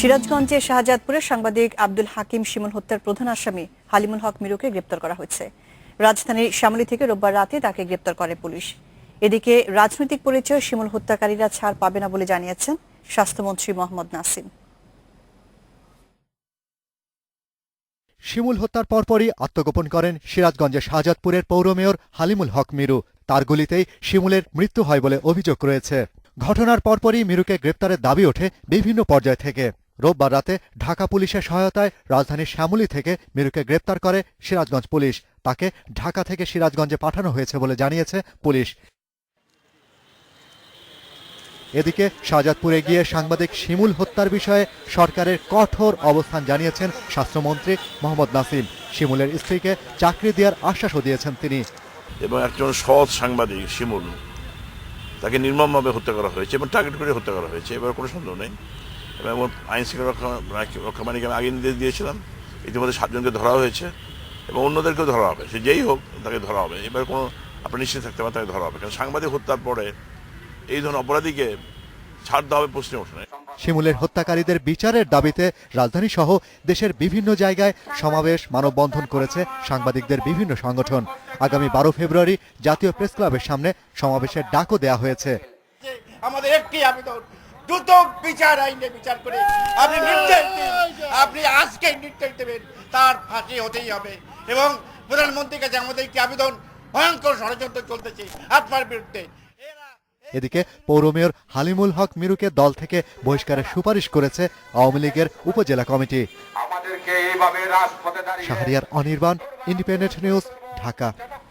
সিরাজগঞ্জে শাহজাদপুরে সাংবাদিক আব্দুল হাকিম শিমুল হত্যার প্রধান আসামি হালিমুল হক মিরুকে গ্রেপ্তার করা হয়েছে। রাজধানীর শ্যামলী থেকে রোববার রাতে তাকে গ্রেপ্তার করে পুলিশ। এদিকে রাজনৈতিক পরিচয় শিমুল হত্যাকারীরা ছাড় পাবে না বলে জানিয়েছেন স্বাস্থ্যমন্ত্রী মোহাম্মদ নাসিম। শিমুল হত্যার পরপরই আত্মগোপন করেন সিরাজগঞ্জের শাহজাদপুরের পৌর মেয়র হালিমুল হক মিরু। তার গুলিতেই শিমুলের মৃত্যু হয় বলে অভিযোগ রয়েছে। ঘটনার পরপরই মিরুকে গ্রেপ্তারের দাবি ওঠে বিভিন্ন পর্যায় থেকে। রোববার রাতে ঢাকা পুলিশের সহায়তায় রাজধানীর শ্যামলী থেকে মিরুকে গ্রেপ্তার করে সিরাজগঞ্জ পুলিশ। তাকে ঢাকা থেকে সিরাজগঞ্জে পাঠানো হয়েছে বলে জানিয়েছে পুলিশ। এদিকে শাহজাদপুরে গিয়ে সাংবাদিক শিমুল হত্যার বিষয়ে সরকারের কঠোর অবস্থান জানিয়েছেন স্বাস্থ্যমন্ত্রী মোহাম্মদ নাসিম। শিমুলের স্ত্রীকে চাকরি দেওয়ার আশ্বাসও দিয়েছেন তিনি। এবং একজন সৎ সাংবাদিক শিমুল, তাকে নির্মমভাবে হত্যা করা হয়েছে এবং টার্গেট করে হত্যা করা হয়েছে, এবার কোনো সন্দেহ নেই। এবং আইন শৃঙ্খলা রক্ষা রক্ষা বাহিনীকে আমি আগে নির্দেশ দিয়েছিলাম। ইতিমধ্যে সাতজনকে ধরা হয়েছে এবং অন্যদেরকেও ধরা হবে। সে যেই হোক তাকে ধরা হবে। এবার কোনো আপনি নিশ্চিত থাকতে পারেন তাকে ধরা হবে। কারণ সাংবাদিক হত্যার পরে এই ধরনের অপরাধীকে ছাড় দেওয়া হবে প্রশ্নে ওঠে শিমুলের হত্যাকারীদের বিচারের দাবিতে রাজধানী সহ দেশের বিভিন্ন জায়গায় সমাবেশ মানববন্ধন করেছে সাংবাদিকদের বিভিন্ন সংগঠন। আগামী বারো ফেব্রুয়ারি জাতীয় প্রেস ক্লাবের সামনে সমাবেশের ডাকও দেয়া হয়েছে। আমাদের একটি আবেদন দ্রুত বিচার আইনে বিচার করে আপনি নির্দেশ দিন। আপনি আজকে নির্দেশ দেবেন তার ফাঁসি হতেই হবে। এবং প্রধানমন্ত্রীর কাছে আমাদের একটি আবেদন ভয়ঙ্কর ষড়যন্ত্র চলতেছে আপনার বিরুদ্ধে। এদিকে পৌর মেয়র হালিমুল হক মিরুকে দল থেকে বহিষ্কারের সুপারিশ করেছে আওয়ামী লীগের উপজেলা committee. Shahriar Anirban Independent News Dhaka.